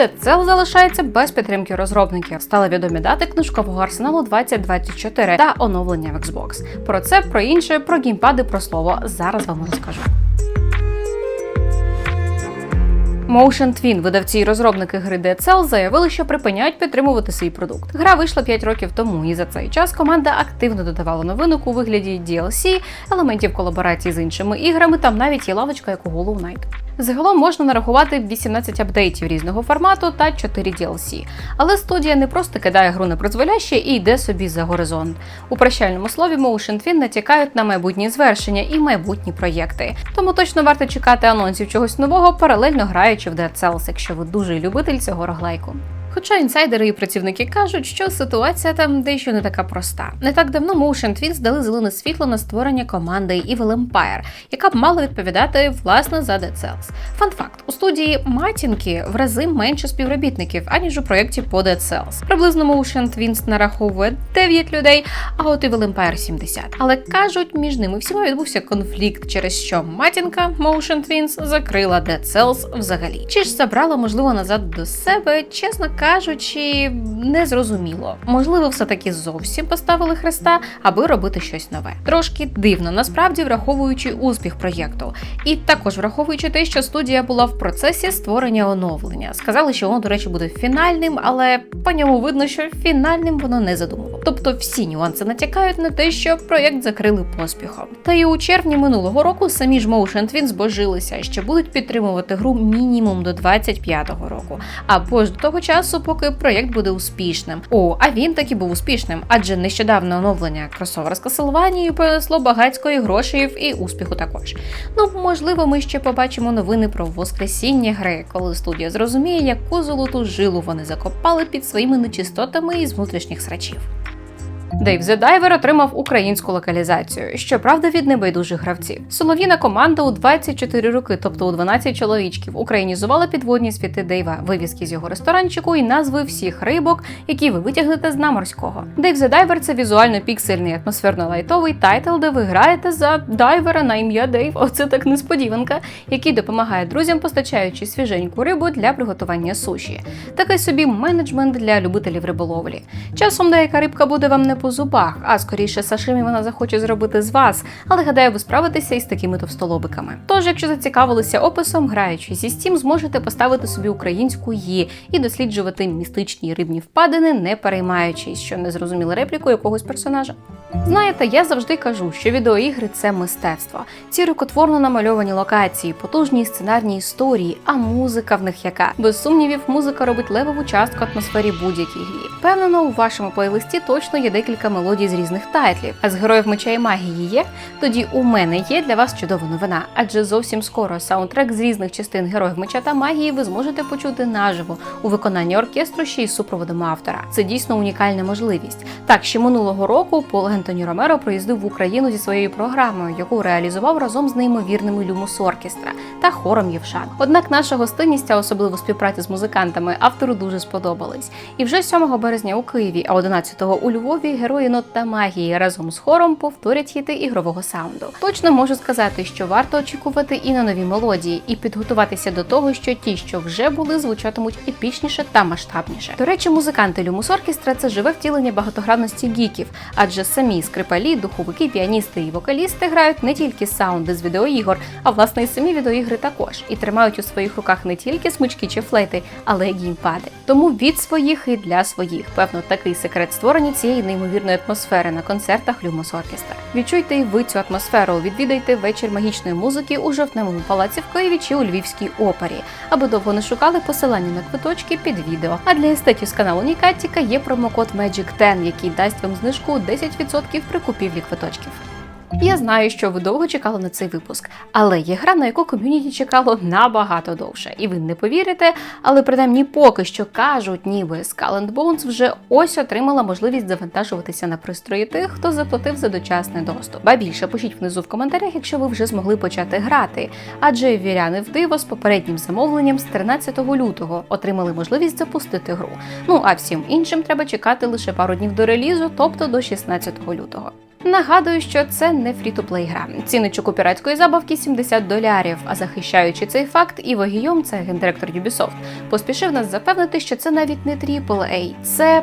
Dead Cell залишається без підтримки розробників. Стали відомі дати книжкового арсеналу 2024 та оновлення в Xbox. Про це, про інше, про геймпади, про слово зараз вам розкажу. Motion Twin, видавці і розробники гри Dead Cell, заявили, що припиняють підтримувати свій продукт. Гра вийшла 5 років тому, і за цей час команда активно додавала новинок у вигляді DLC, елементів колаборації з іншими іграми. Там навіть є лавочка, як у Hollow Knight. Загалом можна нарахувати 18 апдейтів різного формату та 4 DLC. Але студія не просто кидає гру на призволяще і йде собі за горизонт. У прощальному слові Motion Twin натякають на майбутні звершення і майбутні проєкти. Тому точно варто чекати анонсів чогось нового, паралельно граючи в Dead Cells, якщо ви дуже любитель цього роглайку. Хоча інсайдери і працівники кажуть, що ситуація там дещо не така проста. Не так давно Motion Twins дали зелене світло на створення команди Evil Empire, яка б мала відповідати власне за Dead Cells. Фан факт: у студії матінки в рази менше співробітників, аніж у проєкті по Dead Cells. Приблизно Motion Twins нараховує 9 людей, а от Evil Empire 70. Але кажуть, між ними всіма відбувся конфлікт, через що матінка Motion Twins закрила Dead Cells взагалі. Чи ж забрала, можливо, назад до себе, чесно кажучи, не зрозуміло. Можливо, все-таки зовсім поставили хреста, аби робити щось нове. Трошки дивно, насправді враховуючи успіх проєкту, і також враховуючи те, що студія була в процесі створення оновлення. Сказали, що воно, до речі, буде фінальним, але по ньому видно, що фінальним воно не задумало. Тобто всі нюанси натякають на те, що проєкт закрили поспіхом. Та і у червні минулого року самі ж Motion Twin збожилися, що будуть підтримувати гру мінімум до 25-го року, або ж до того часу, поки проєкт буде успішним. О, а він таки був успішним, адже нещодавне оновлення кросовера з Castlevania принесло багатської грошей і успіху також. Ну, можливо, ми ще побачимо новини про воскресіння гри, коли студія зрозуміє, яку золоту жилу вони закопали під своїми нечистотами із внутрішніх срачів. Дейв The Diver отримав українську локалізацію, щоправда, від небайдужих гравців. Солов'їна команда у 24 роки, тобто у 12 чоловічків, українізувала підводні світи Дейва, вивіски з його ресторанчику і назви всіх рибок, які ви витягнете з наморського. Дейв The Diver – це візуально піксельний атмосферно-лайтовий тайтл, де ви граєте за дайвера на ім'я Дейв. Оце так несподіванка, який допомагає друзям, постачаючи свіженьку рибу для приготування суші. Такий собі менеджмент для любителів риболовлі. Часом деяка рибка буде вам не по зубах, а скоріше сашимі вона захоче зробити з вас, але гадаю, ви справитеся із такими товстолобиками. Тож, якщо зацікавилися описом, граючи зі Steam, зможете поставити собі українську «Є» і досліджувати містичні рибні впадини, не переймаючись, що не зрозуміли репліку якогось персонажа. Знаєте, я завжди кажу, що відеоігри це мистецтво. Ці рукотворно намальовані локації, потужні сценарні історії, а музика в них яка. Без сумнівів, музика робить левову частку атмосфері будь-якій грі. Впевнено, у вашому плейлисті точно є декілька мелодій з різних тайтлів. А з героїв меча і магії є? Тоді у мене є для вас чудова новина, адже зовсім скоро саундтрек з різних частин героїв меча та магії ви зможете почути наживо у виконанні оркестру ще й супроводом автора. Це дійсно унікальна можливість. Так, ще минулого року Пол Ентоні Ромеро приїздив в Україну зі своєю програмою, яку реалізував разом з неймовірними Люмус Оркестра та хором Євшан. Однак наша гостинність, а особливо співпраця з музикантами, автору дуже сподобались. І вже 7 березня у Києві, а 11-го у Львові герої нот та магії разом з хором повторять хіти ігрового саунду. Точно можу сказати, що варто очікувати і на нові мелодії, і підготуватися до того, що ті, що вже були, звучатимуть епічніше та масштабніше. До речі, музиканти Люмус Оркестра це живе втілення багатогранності гіків, адже самі скрипалі, духовики, піаністи і вокалісти грають не тільки саунди з відеоігор, а власне і самі відеоігри також і тримають у своїх руках не тільки смички чи флейти, але й геймпади. Тому від своїх і для своїх. Певно, такий секрет створення цієї неймовірної атмосфери на концертах Люмос Оркестра. Відчуйте і ви цю атмосферу. Відвідайте вечір магічної музики у жовтневому палаці в Києві чи у Львівській опері, аби довго не шукали посилання на квиточки під відео. А для естетів з каналу Нікатіка є промокод Magic 10, який дасть вам знижку 10% при купівлі квиточків. Я знаю, що ви довго чекали на цей випуск, але є гра, на яку ком'юніті чекало набагато довше. І ви не повірите, але принаймні поки що кажуть, ніби Skull and Bones вже ось отримала можливість завантажуватися на пристрої тих, хто заплатив за дочасний доступ. Ба більше пишіть внизу в коментарях, якщо ви вже змогли почати грати. Адже віряни в диво з попереднім замовленням з 13 лютого отримали можливість запустити гру. Ну а всім іншим треба чекати лише пару днів до релізу, тобто до 16 лютого. Нагадую, що це не фрі-то-плей гра. Цінничок у піратської забавки 70 долярів. А захищаючи цей факт, Іво Гійом, це гендиректор Ubisoft, поспішив нас запевнити, що це навіть не AAA, це.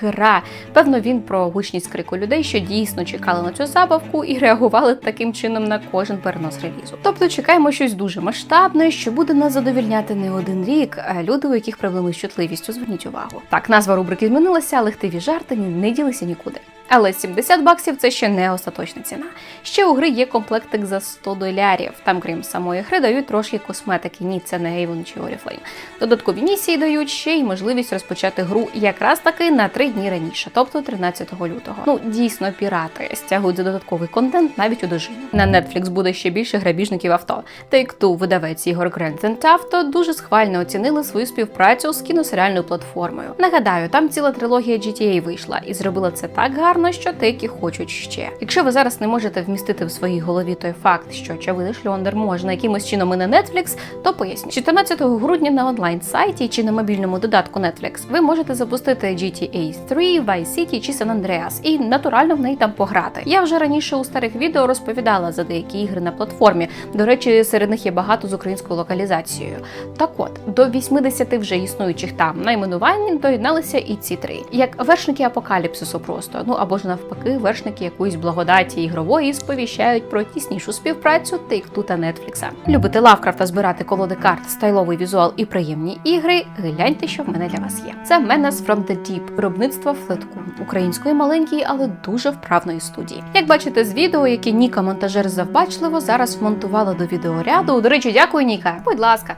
Гра. Певно, він про гучність крику людей, що дійсно чекали на цю забавку і реагували таким чином на кожен перенос релізу. Тобто чекаємо щось дуже масштабне, що буде нас задовільняти не один рік, а люди, у яких проблеми з чутливістю, зверніть увагу. Так, назва рубрики змінилася, але хтиві жарти не ділися нікуди. Але 70 баксів це ще не остаточна ціна. Ще у гри є комплектик за 100 долярів. Там, крім самої гри, дають трошки косметики. Ні, це не Avon чи Oriflame. Додаткові місії дають ще й можливість розпочати гру якраз таки на 3 дні раніше, тобто 13 лютого. Ну дійсно, пірати стягують за додатковий контент навіть у дожині. На Netflix буде ще більше грабіжників авто. Take-Two, видавець ігор Grand Theft Auto, дуже схвально оцінили свою співпрацю з кіносеріальною платформою. Нагадаю, там ціла трилогія GTA вийшла і зробила це так гарно, що деякі хочуть ще. Якщо ви зараз не можете вмістити в своїй голові той факт, що очевидно шльондер можна якимось чином і на Netflix, то поясню. 14 грудня на онлайн сайті чи на мобільному додатку Netflix ви можете запустити GTA 3, Vice City чи San Andreas і натурально в неї там пограти. Я вже раніше у старих відео розповідала за деякі ігри на платформі. До речі, серед них є багато з українською локалізацією. Так от, до 80 вже існуючих там найменувань доєдналися і ці три, як вершники апокаліпсису просто, ну або ж навпаки, вершники якоїсь благодаті ігрової сповіщають про тіснішу співпрацю Take-Two та Netflix. Любите Лавкрафта збирати колоди карт, стайловий візуал і приємні ігри. Гляньте, що в мене для вас є. Це Menace from the Deep, виробництво Флетку, української маленької, але дуже вправної студії. Як бачите з відео, яке Ніка монтажер завбачливо зараз вмонтувала до відеоряду. До речі, дякую, Ніка. Будь ласка.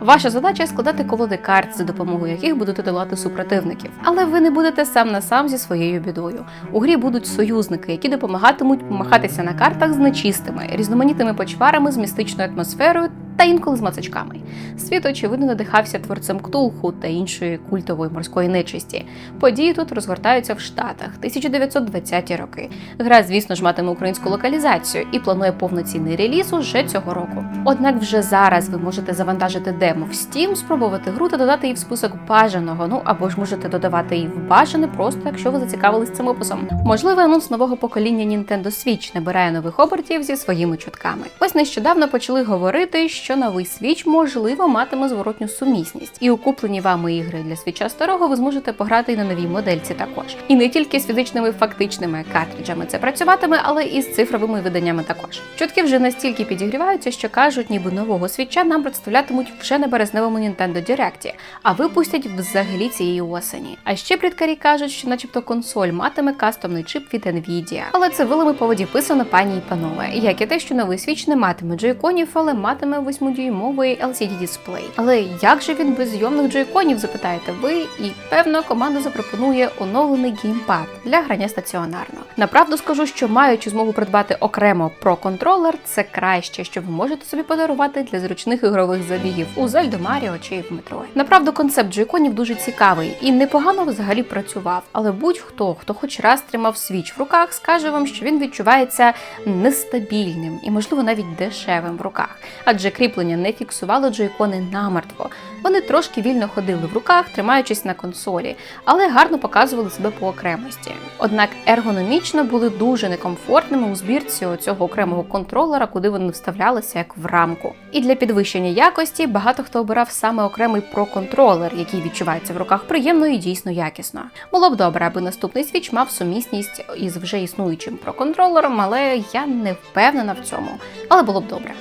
Ваша задача складати колоди карт, за допомогою яких будете долати супротивників. Але ви не будете сам на сам зі своєю бідою. У грі будуть союзники, які допомагатимуть помахатися на картах з нечистими, різноманітними почварами з містичною атмосферою та інколи з мацачками. Світ, очевидно, надихався творцем Ктулху та іншої культової морської нечисті. Події тут розгортаються в Штатах 1920-ті роки. Гра, звісно ж, матиме українську локалізацію і планує повноцінний реліз уже цього року. Однак вже зараз ви можете завантажити демо в Steam, спробувати гру та додати її в список бажаного. Ну або ж можете додавати її в бажане, просто якщо ви зацікавились цим описом. Можливо, анонс нового покоління Nintendo Switch набирає нових обертів зі своїми чутками. Ось нещодавно почали говорити, що новий Switch можливо матиме зворотню сумісність, і у куплені вами ігри для свіча старого ви зможете пограти і на новій модельці також. І не тільки з фізичними фактичними картриджами це працюватиме, але і з цифровими виданнями також. Чутки вже настільки підігріваються, що кажуть, ніби нового свіча нам представлятимуть вже на березневому Nintendo Direct, а випустять взагалі цієї осені. А ще пліткарі кажуть, що, начебто, консоль матиме кастомний чип від Nvidia. Але це вилами по воді писано пані і панове. Як і те, що новий свіч не матиме джойконів, але матиме 8-дюймовий LCD дисплей. Але як же він без зйомних джойконів, запитаєте ви? І певно команда запропонує оновлений геймпад для грання стаціонарно. Направду скажу, що маючи змогу придбати окремо про контролер, це краще, що ви можете собі подарувати для зручних ігрових забігів у Зельду Маріо чи в метро. Направду, концепт джойконів дуже цікавий і непогано взагалі працював. Але будь-хто, хто хоч раз тримав свіч в руках, скаже вам, що він відчувається нестабільним і, можливо, навіть дешевим в руках, адже кріплення не фіксувало джойкони намертво. Вони трошки вільно ходили в руках, тримаючись на консолі, але гарно показували себе по окремості. Однак ергономічно були дуже некомфортними у збірці цього окремого контролера, куди вони вставлялися як в рамку. І для підвищення якості багато хто обирав саме окремий проконтролер, який відчувається в руках приємно і дійсно якісно. Було б добре, аби наступний свіч мав сумісність із вже існуючим проконтролером, але я не впевнена в цьому. Але було б добре.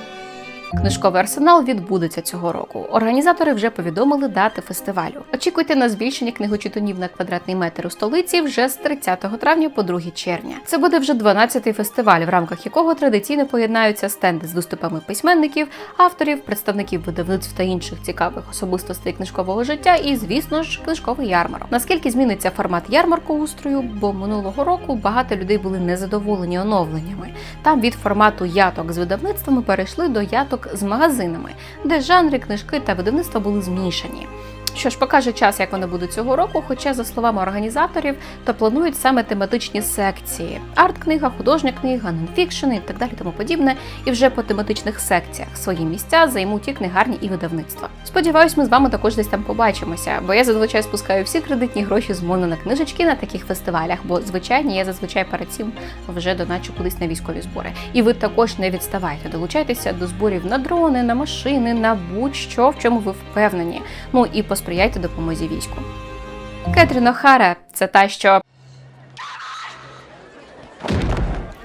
Книжковий арсенал відбудеться цього року. Організатори вже повідомили дати фестивалю. Очікуйте на збільшення книгочитунів на квадратний метр у столиці вже з 30 травня по 2 червня. Це буде вже 12-й фестиваль, в рамках якого традиційно поєднаються стенди з виступами письменників, авторів, представників видавництв та інших цікавих особистостей книжкового життя, і, звісно ж, книжковий ярмарок. Наскільки зміниться формат ярмаркоустрою, бо минулого року багато людей були незадоволені оновленнями. Там від формату яток з видавництвами перейшли до яток з магазинами, де жанри, книжки та видавництва були змішані. Що ж, покаже час, як вони будуть цього року. Хоча, за словами організаторів, то планують саме тематичні секції: арт-книга, художня книга, нонфікшн і так далі, тому подібне. І вже по тематичних секціях свої місця займуть і книгарні і видавництва. Сподіваюсь, ми з вами також десь там побачимося, бо я зазвичай спускаю всі кредитні гроші з моно на книжечки на таких фестивалях, бо звичайні я зазвичай перед цим вже доначу кудись на військові збори. І ви також не відставайте, долучайтеся до зборів на дрони, на машини, на будь-що, в чому ви впевнені. Ну і посприяйте допомозі війську. Кетрін Охара – це та, що.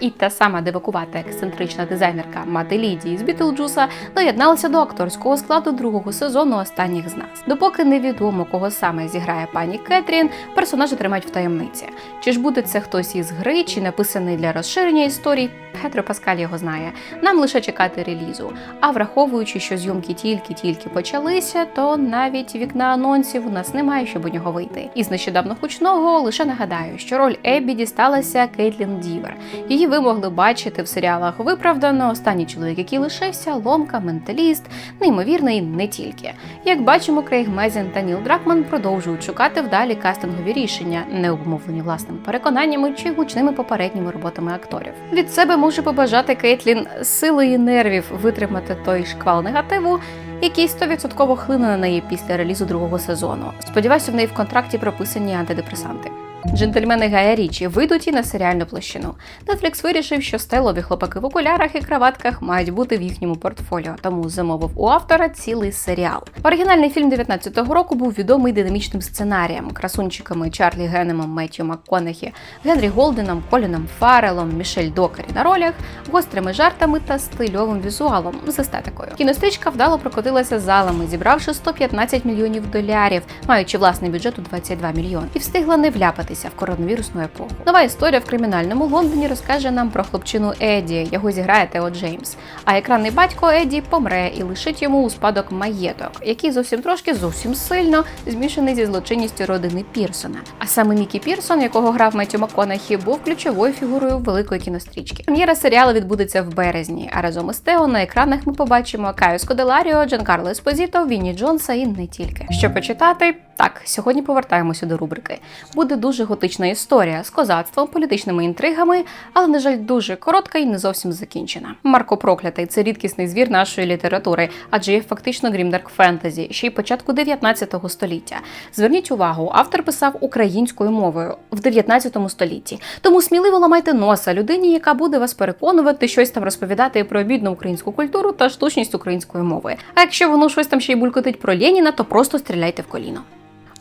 І та сама дивакувата ексцентрична дизайнерка мати Лідії з Бітлджуса доєдналася до акторського складу другого сезону останніх з нас. Допоки невідомо, кого саме зіграє пані Кетрін, персонажа тримають в таємниці. Чи ж буде це хтось із гри, чи написаний для розширення історій? Петро Паскаль його знає. Нам лише чекати релізу. А враховуючи, що зйомки тільки-тільки почалися, то навіть вікна анонсів у нас немає, щоб у нього вийти. Із нещодавно гучного лише нагадаю, що роль Еббі дісталася Кейтлін Дівер. Її ви могли бачити в серіалах Виправдано, останній чоловік, який лишився, ломка, менталіст, неймовірний не тільки. Як бачимо, Крейг Мезін та Ніл Дракман продовжують шукати вдалі кастингові рішення, не обумовлені власними переконаннями чи гучними попередніми роботами акторів. Від себе можу побажати Кейтлін сили і нервів витримати той шквал негативу, який 100% хлине на неї після релізу другого сезону. Сподіваюся, в неї в контракті прописані антидепресанти. Джентльмени Гая Річі вийдуть і на серіальну площину. Netflix вирішив, що стелові хлопаки в окулярах і краватках мають бути в їхньому портфоліо, тому замовив у автора цілий серіал. Оригінальний фільм 19-го року був відомий динамічним сценарієм, красунчиками Чарлі Генемом, Меттью МакКонахі, Генрі Голденом, Коліном Фарелом, Мішель Докері на ролях, гострими жартами та стильовим візуалом з естетикою. Кінострічка вдало прокотилася залами, зібравши 115 мільйонів долярів, маючи власний бюджет у 22 мільйони, і встигла не вляпатися в коронавірусну епоху. Нова історія в кримінальному Лондоні розкаже нам про хлопчину Еді. Його зіграє Тео Джеймс. А екранний батько Еді помре і лишить йому у спадок маєток, який зовсім трошки зовсім сильно змішаний зі злочинністю родини Пірсона. А саме Мікі Пірсон, якого грав Меттю МакКонахі, був ключовою фігурою великої кінострічки. Прем'єра серіалу відбудеться в березні. А разом із Тео на екранах ми побачимо Каю Скоделаріо, Джанкарло Еспозіто, Вінні Джонса і не тільки. Що почитати? Так, сьогодні повертаємося до рубрики. Буде дуже готична історія з козацтвом, політичними інтригами, але, на жаль, дуже коротка і не зовсім закінчена. Марко Проклятий це рідкісний звір нашої літератури, адже є фактично грімдарк фентезі, ще й початку 19 століття. Зверніть увагу, автор писав українською мовою в 19 столітті. Тому сміливо ламайте носа людині, яка буде вас переконувати, щось там розповідати про бідну українську культуру та штучність української мови. А якщо воно щось там ще й булькотить про Леніна, то просто стріляйте в коліно.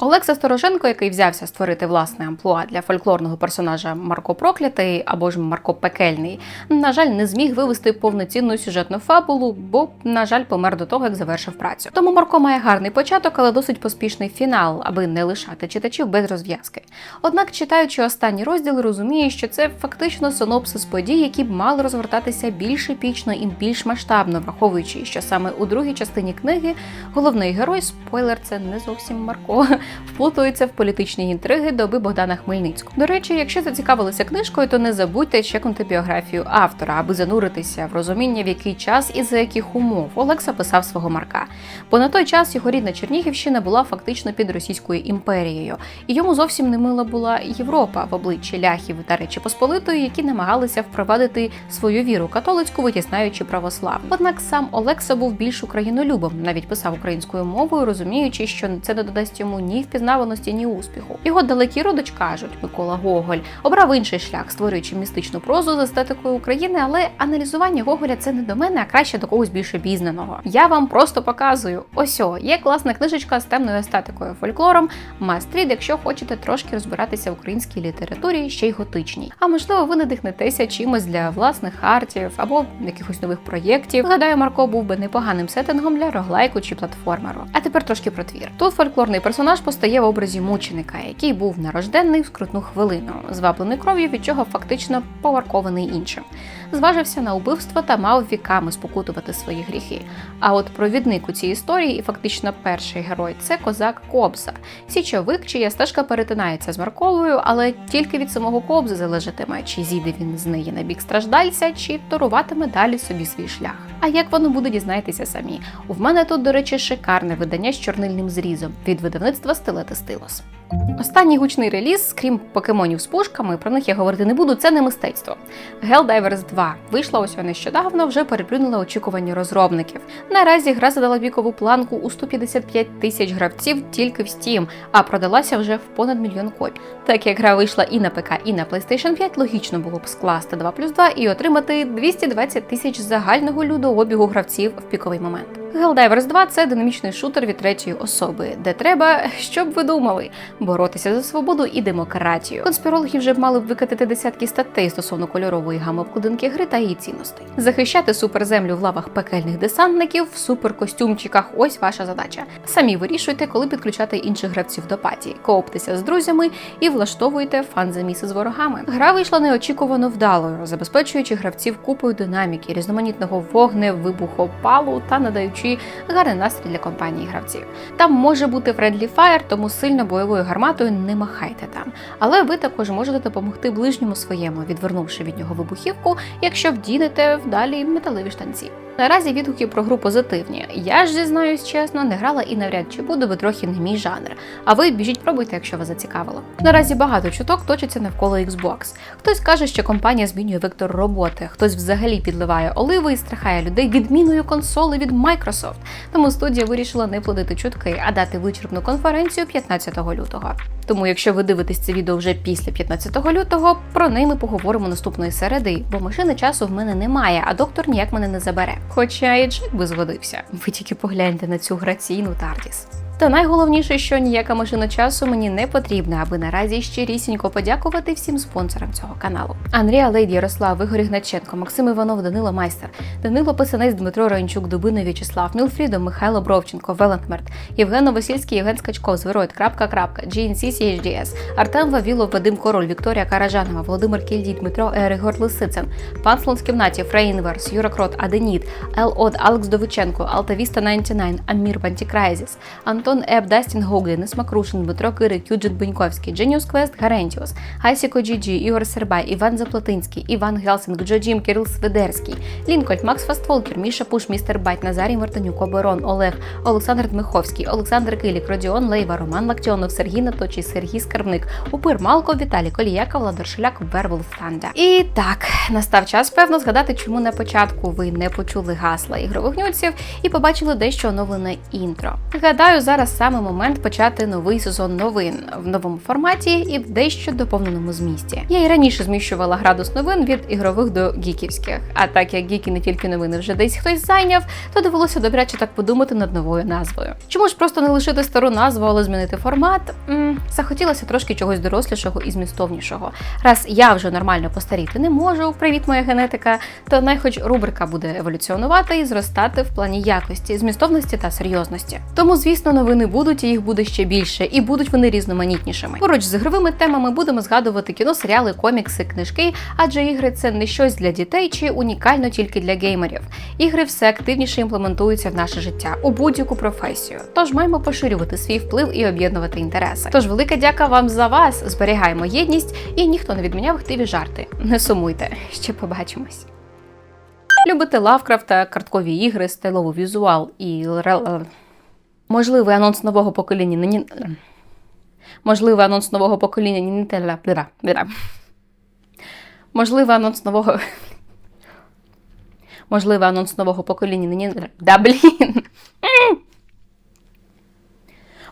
Олекса Стороженко, який взявся створити власне амплуа для фольклорного персонажа Марко Проклятий або ж Марко Пекельний, на жаль, не зміг вивести повноцінну сюжетну фабулу, бо, на жаль, помер до того, як завершив працю. Тому Марко має гарний початок, але досить поспішний фінал, аби не лишати читачів без розв'язки. Однак, читаючи останні розділи, розуміє, що це фактично синопсис подій, які б мали розгортатися більш епічно і більш масштабно, враховуючи, що саме у другій частині книги головний герой, спойлер, це не зовсім Марко вплутується в політичні інтриги доби Богдана Хмельницького. До речі, якщо зацікавилися книжкою, то не забудьте чекнути біографію автора, аби зануритися в розуміння, в який час і за яких умов Олекса писав свого Марка. Бо на той час його рідна Чернігівщина була фактично під Російською імперією, і йому зовсім не мила була Європа в обличчі ляхів та Речі Посполитої, які намагалися впровадити свою віру католицьку, витіснаючи православну. Однак сам Олекса був більш українолюбом, навіть писав українською мовою, розуміючи, що це не додасть йому ні впізнаваності, ні успіху. Його далекі родич кажуть, Микола Гоголь обрав інший шлях, створюючи містичну прозу з естетикою України, але аналізування Гоголя це не до мене, а краще до когось більше обізнаного. Я вам просто показую. Ось о, є класна книжечка з темною естетикою, фольклором. Мастрід, якщо хочете трошки розбиратися в українській літературі, ще й готичній. А можливо, ви надихнетеся чимось для власних артів або якихось нових проєктів. Гадаю, Марко був би непоганим сеттингом для роглайку чи платформеру. А тепер трошки про твір. Тут фольклорний персонаж постає в образі мученика, який був нарожденний в скрутну хвилину, зваблений кров'ю, від чого фактично поваркований іншим. Зважився на убивство та мав віками спокутувати свої гріхи. А от провідник у цій історії, і фактично перший герой це козак Кобза, січовик, чия стежка перетинається з Марковою, але тільки від самого Кобзи залежатиме, чи зійде він з неї на бік страждальця, чи торуватиме далі собі свій шлях. А як воно буде, дізнайтеся самі. У мене тут, до речі, шикарне видання з чорнильним зрізом від видавництва Стилети Стилос. Останній гучний реліз, крім покемонів з пушками, про них я говорити не буду, це не мистецтво. Helldivers 2 вийшла ось нещодавно, вже переплюнула очікування розробників. Наразі гра задала вікову планку у 155 тисяч гравців тільки в Steam, а продалася вже в понад мільйон копій. Так як гра вийшла і на ПК, і на PlayStation 5, логічно було б скласти 2 плюс 2 і отримати 220 тисяч загального людообігу гравців в піковий момент. Helldivers 2 це динамічний шутер від третьої особи, де треба, щоб ви думали, боротися за свободу і демократію. Конспірологи вже б мали б викатити десятки статей стосовно кольорової гами обкладинки гри та її цінностей. Захищати суперземлю в лавах пекельних десантників в суперкостюмчиках. Ось ваша задача. Самі вирішуйте, коли підключати інших гравців до паті, кооптеся з друзями і влаштовуйте фан-заміси з ворогами. Гра вийшла неочікувано вдалою, забезпечуючи гравців купою динаміки, різноманітного вогне, вибухопалу та надаючи гарний настрій для компанії гравців. Там може бути Friendly Fire, тому сильно бойовою гарматою не махайте там. Але ви також можете допомогти ближньому своєму, відвернувши від нього вибухівку, якщо вдінете вдалі металеві штанці. Наразі відгуки про гру позитивні. Я ж зізнаюсь чесно, не грала і навряд чи буду, бо трохи не мій жанр. А ви біжіть, пробуйте, якщо вас зацікавило. Наразі багато чуток точиться навколо Xbox. Хтось каже, що компанія змінює вектор роботи, хтось взагалі підливає оливи і страхає людей відміною консоли від Microsoft. Тому студія вирішила не плодити чутки, а дати вичерпну конференцію 15 лютого. Тому, якщо ви дивитесь це відео вже після 15 лютого, про неї ми поговоримо наступної середи, бо машини часу в мене немає, а доктор ніяк мене не забере. Хоча і Джек би згодився. Ви тільки погляньте на цю граційну Тардіс. Та найголовніше, що ніяка машина часу мені не потрібна, аби наразі щирісінько подякувати всім спонсорам цього каналу. Андрія Лейді, Ярослав, Ігор Ігначенко, Максим Іванов, Данило Майстер, Данило Писанець, Дмитро Раїнчук, Дубина В'ячеслав, Мілфрідо, Михайло Бровченко, Велентмерт, Євген Новосільський, Євген Скачков, Звероїд, крапка, крапка, GNC CHDS, Артем Вавілов, Вадим Король, Вікторія Каражанова, Володимир Кільдій, Дмитро Ерігор Лисицин, Пан Слон в кімнаті, Фрейнверс, Юра Крот, Аденіт, Ел Од, Алекс Довиченко, Алтавіста 99, Амір Пантікрайзіс, Антон Еб, Дастін Гоглі, Денис Макрушин, Дмитро Кирик, Юджит Беньковський, Дженіус Квест, Гарентіус, Айсіко Джіджі, Ігор Сербай, Іван Заплатинський, Іван Гелсинг, Джо Джім, Кирил Свидерський, Лінкольд, Макс Фастфолкер, Міша Пуш, Містер Байт, Назарій Мартинюк, Оборон, Олег, Олександр Дмиховський, Олександр Килік, Родіон Лейва, Роман Лактіонов, Сергій Наточий, Сергій Скарбник, Упир Малко, Віталій Коліяка, Владар Шуляк, Верволф Танда. І так, настав час, певно, згадати, чому на початку ви не почули гасла ігрових нюців і побачили дещо оновлене інтро. Гадаю, зараз саме момент почати новий сезон новин в новому форматі і в дещо доповненому змісті. Я і раніше зміщувала градус новин від ігрових до гіківських. А так як гіки не тільки новини вже десь хтось зайняв, то довелося добряче так подумати над новою назвою. Чому ж просто не лишити стару назву, але змінити формат? М, захотілося трошки чогось дорослішого і змістовнішого. Раз я вже нормально постаріти не можу, привіт, моя генетика, то най хоч рубрика буде еволюціонувати і зростати в плані якості, змістовності та серйозності. Тому, звісно, новини будуть і їх буде ще більше, і будуть вони різноманітнішими. Поруч з ігровими темами будемо згадувати кіно, серіали, комікси, книжки, адже ігри це не щось для дітей чи унікально тільки для геймерів. Ігри все активніше імплементуються в наше життя у будь-яку професію. Тож маємо поширювати свій вплив і об'єднувати інтереси. Тож велика дяка вам за вас. Зберігаємо єдність і ніхто не відміняв хтиві жарти. Не сумуйте, ще побачимось. Любите Лавкрафта, карткові ігри, стиловий візуал і ре- можливий анонс нового покоління нині. Можливий анонс нового покоління Нінтеля. Можливий анонс нового. Можливий анонс нового покоління нині. Да блін.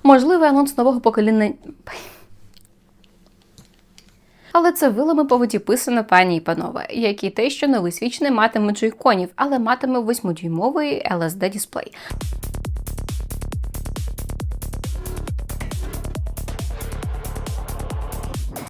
Можливий анонс нового покоління. Але це вилами по воді писано пані і панове, які те, що новий свіч не матиме джойконів, але матиме 8-дюймовий LSD дисплей.